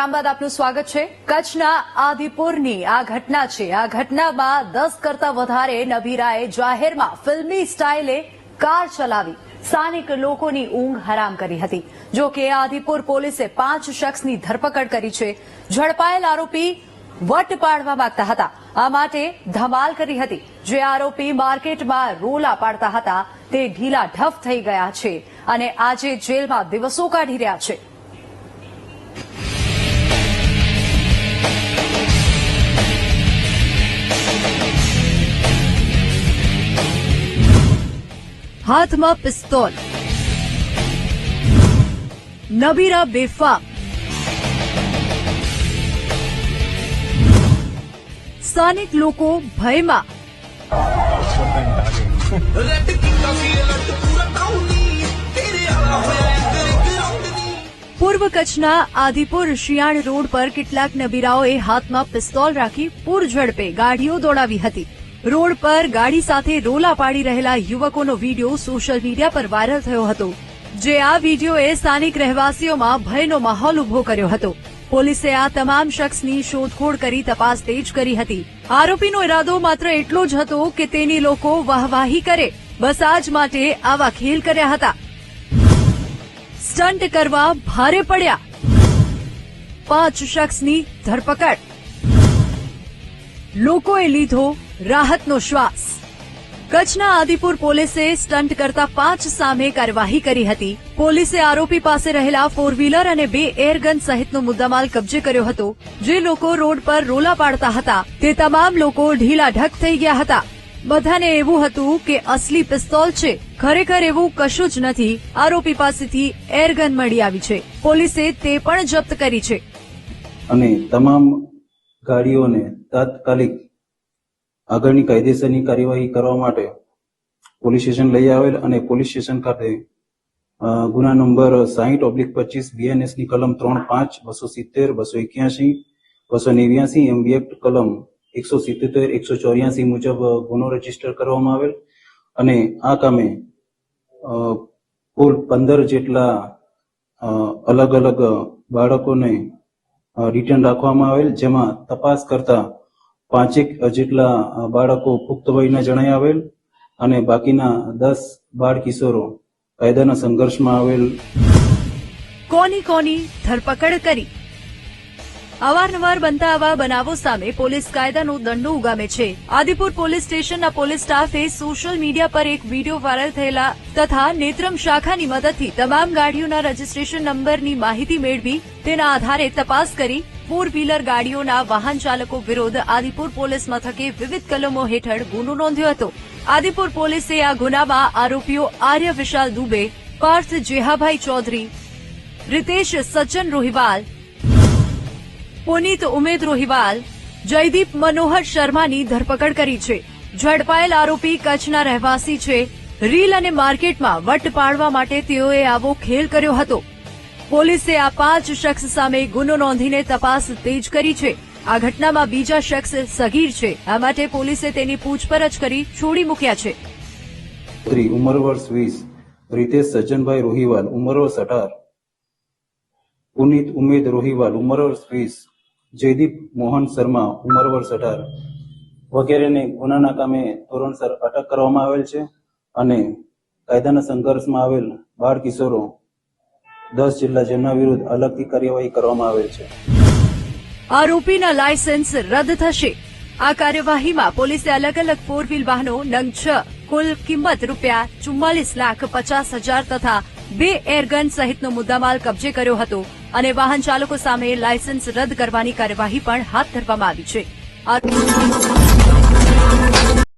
ત્યારબાદ આપનું સ્વાગત છે. કચ્છના આદિપુરની આ ઘટના છે. આ ઘટનામાં દસ કરતા વધારે નબીરાએ જાહેરમાં ફિલ્મી સ્ટાઇલે કાર ચલાવી. સ્થાનિક લોકોની ઊંઘ હરામ કરી હતી. જો કે આદિપુર પોલીસે પાંચ શખ્સની ધરપકડ કરી છે. ઝડપાયેલ આરોપી વટ પાડવા માંગતા હતા. આ માટે ધમાલ કરી હતી. જે આરોપી માર્કેટમાં રોલા પાડતા હતા, તે ઢીલા ઢફ થઈ ગયા છે અને આજે જેલમાં દિવસો કાઢી રહ્યા છે. हाथ में पिस्तौल। नबीरा बेफा स्थानिक लोग भय पूर्व कच्छना आदिपुर शियाण रोड पर केबीराओ हाथ में पिस्तौल राखी पूर झड़पे गाड़ियों दौड़ी थी રોડ પર ગાડી સાથે રોલા પાડી રહેલા યુવકોનો વીડિયો સોશિયલ મીડિયા પર વાયરલ થયો હતો, જે આ વિડીયોએ સ્થાનિક રહેવાસીઓમાં ભયનો માહોલ ઊભો કર્યો હતો. પોલીસે આ તમામ શખ્સની શોધખોળ કરી તપાસ તેજ કરી હતી. આરોપીનો ઇરાદો માત્ર એટલો જ હતો કે તેની લોકો વાહવાહી કરે, બસ આજ માટે આવા ખેલ કર્યા હતા. સ્ટન્ટ કરવા ભારે પડ્યા. પાંચ શખ્સની ધરપકડ. લોકોએ લીધો રાહતનો શ્વાસ. કચ્છના આદિપુર પોલીસે સ્ટન્ટ કરતા પાંચ સામે કાર્યવાહી કરી હતી. પોલીસે આરોપી પાસે રહેલા ફોર વ્હીલર અને બે એરગન સહિતનો મુદ્દામાલ કબજે કર્યો હતો. જે લોકો રોડ પર રોલા પાડતા હતા. તે તમામ લોકો ઢીલા ઢક થઈ ગયા હતા. બધાને એવું હતું કે અસલી પિસ્તોલ છે. ખરેખર એવું કશું જ નથી. આરોપી પાસેથી એરગન મળી આવી છે. પોલીસે તે પણ જપ્ત કરી છે. અને તમામ ગાડીઓને તાત્કાલિક આગળની કાયદેસરની કાર્યવાહી કરવા માટે પોલીસ સ્ટેશન લઈ આવેલ અને પોલીસ સ્ટેશન ખાતે ગુના નંબર સાહીઠ ઓબ્લિક પચીસ બીએનએસની કલમ ત્રણ પાંચ બસો સિત્તેર, બસો એક્યાસી બસો નેવ્યાસી એમ એક્ટ કલમ એકસો સિત્તેર, એકસો ચોર્યાસી મુજબ ગુનો રજિસ્ટર કરવામાં આવેલ અને આ કામે કુલ પંદર જેટલા અલગ અલગ બાળકોને રિટર્ન રાખવામાં આવેલ, જેમાં તપાસ કરતા પાંચેક જેટલા બાળકો પુખ્ત વયના જણાઈ આવેલ અને બાકીના દસ બાળ કિશોરો કાયદાના સંઘર્ષમાં આવેલ. કોની કોની ધરપકડ કરી? અવારનવાર બનતા આવા બનાવો સામે પોલીસ કાયદાનો દંડો ઉગામે છે. આદિપુર પોલીસ સ્ટેશનના પોલીસ સ્ટાફે સોશિયલ મીડિયા પર એક વીડિયો વાયરલ થયેલા તથા નેત્રમ શાખાની મદદથી તમામ ગાડીઓના રજીસ્ટ્રેશન નંબરની માહિતી મેળવી તેના આધારે તપાસ કરી ફોર વ્હીલર ગાડીઓના વાહન ચાલકો વિરુદ્ધ આદિપુર પોલીસ મથકે વિવિધ કલમો હેઠળ ગુનો નોંધ્યો હતો. આદિપુર પોલીસે આ ગુનામાં આરોપીઓ આર્ય વિશાલ દુબે, પાર્થ જેહાભાઈ ચૌધરી, રિતેશ સજ્જન રોહિવાલ, પુનીત ઉમેદ રોહિવાલ, જયદીપ મનોહર શર્માની ધરપકડ કરી છે. ઝડપાયેલ આરોપી કચ્છના રહેવાસી છે. રીલ અને માર્કેટમાં વટ પાડવા માટે તેઓએ આવો ખેલ કર્યો હતો. પોલીસે આ પાંચ શખ્સ સામે ગુનો નોંધીને તપાસ તેજ કરી છે. આ ઘટનામાં બીજા શખ્સ સગીર છે. આ માટે પોલીસે તેની પૂછપરછ કરી છોડી મૂક્યા છે. ઉંમર વર્ષ વીસ, રીતેશ સજ્જનભાઈ રોહિવાલ, ઉંમર વર્ષ અઢાર, પુનિત ઉમેદ રોહિવાલ, ઉંમર વર્ષ વીસ, જયદીપ મોહન શર્મા, ઉંમર વર્ષ અઢાર વગેરેને ગુનાના કામે ધોરણસર અટક કરવામાં આવેલ છે અને કાયદાના સંઘર્ષમાં આવેલ બાળ કિશોરો દસ જેટલા જેમના વિરુદ્ધ અલગથી કાર્યવાહી કરવામાં આવેલ છે. આરોપીના લાયસન્સ રદ થશે. આ કાર્યવાહીમાં પોલીસે અલગ અલગ ફોર વ્હીલ વાહનો, નંગ છ, કુલ કિંમત રૂપિયા ચુમ્માલીસ લાખ પચાસ હજાર તથા બે એરગન સહિતનો મુદ્દામાલ કબજે કર્યો હતો અને વાહન ચાલકો સામે લાયસન્સ રદ કરવાની કાર્યવાહી પણ હાથ ધરવામાં આવી છે.